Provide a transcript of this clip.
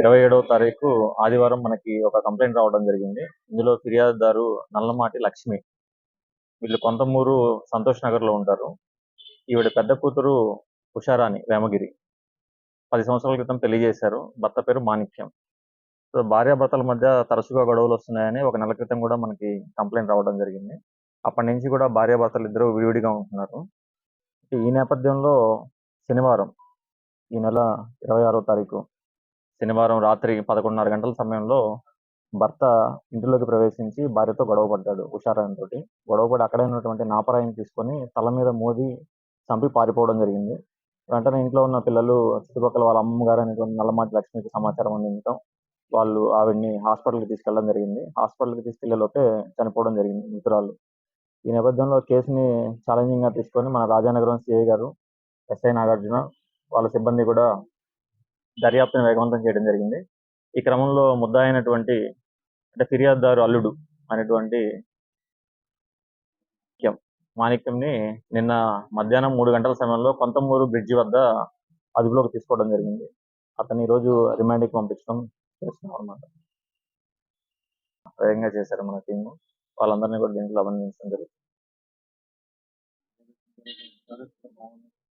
ఇరవై ఏడవ తారీఖు ఆదివారం మనకి ఒక కంప్లైంట్ రావడం జరిగింది. ఇందులో ఫిర్యాదుదారు నల్లమాటి లక్ష్మి. వీళ్ళు కొంతమూరు సంతోష్ నగర్లో ఉంటారు. ఈవిడ పెద్ద కూతురు ఉషారాణి వేమగిరి. పది సంవత్సరాల క్రితం పెళ్ళి చేశారు భర్త పేరు మాణిక్యం. సో భార్యాభర్తల మధ్య తరచుగా గొడవలు వస్తున్నాయని ఒక నెల క్రితం కూడా మనకి కంప్లైంట్ రావడం జరిగింది. అప్పటి నుంచి కూడా భార్యాభర్తలు ఇద్దరు విడివిడిగా ఉంటున్నారు. ఈ నేపథ్యంలో శనివారం ఈ నెల ఇరవై ఆరో తారీఖు శనివారం రాత్రి పదకొండున్నర గంటల సమయంలో భర్త ఇంటిలోకి ప్రవేశించి భార్యతో గొడవ పడ్డాడు ఉషారాయణ తోటి గొడవపడి అక్కడే ఉన్నటువంటి నాపరాయిని తీసుకొని తల మీద మోది చంపి పారిపోవడం జరిగింది. వెంటనే ఇంట్లో ఉన్న పిల్లలు చుట్టుపక్కల వాళ్ళ అమ్మగారు అనేటువంటి నల్లమాటి లక్ష్మికి సమాచారం అందించడం వాళ్ళు ఆవిడ్ని హాస్పిటల్కి తీసుకెళ్ళడం జరిగింది. హాస్పిటల్కి తీసుకెళ్ళే లోపే చనిపోవడం జరిగింది మిత్రురాలు. ఈ నేపథ్యంలో కేసుని ఛాలెంజింగ్గా తీసుకొని మన రాజానగరం సిఐ గారు ఎస్ఐ నాగార్జున వాళ్ళ సిబ్బంది కూడా దర్యాప్తును వేగవంతం చేయడం జరిగింది. ఈ క్రమంలో ముద్దా అయినటువంటి అంటే ఫిర్యాదుదారు అల్లుడు అనేటువంటి ముఖ్యం మాణిక్యంని నిన్న మధ్యాహ్నం మూడు గంటల సమయంలో కొంతమూరు బ్రిడ్జి వద్ద అదుపులోకి తీసుకోవడం జరిగింది. అతన్ని ఈరోజు రోజు రిమాండ్కి పంపించడం చేస్తున్నాం అనమాట వేగంగా చేశారు మన టీం వాళ్ళందరినీ కూడా దీంట్లో అభినందించడం జరుగుతుంది.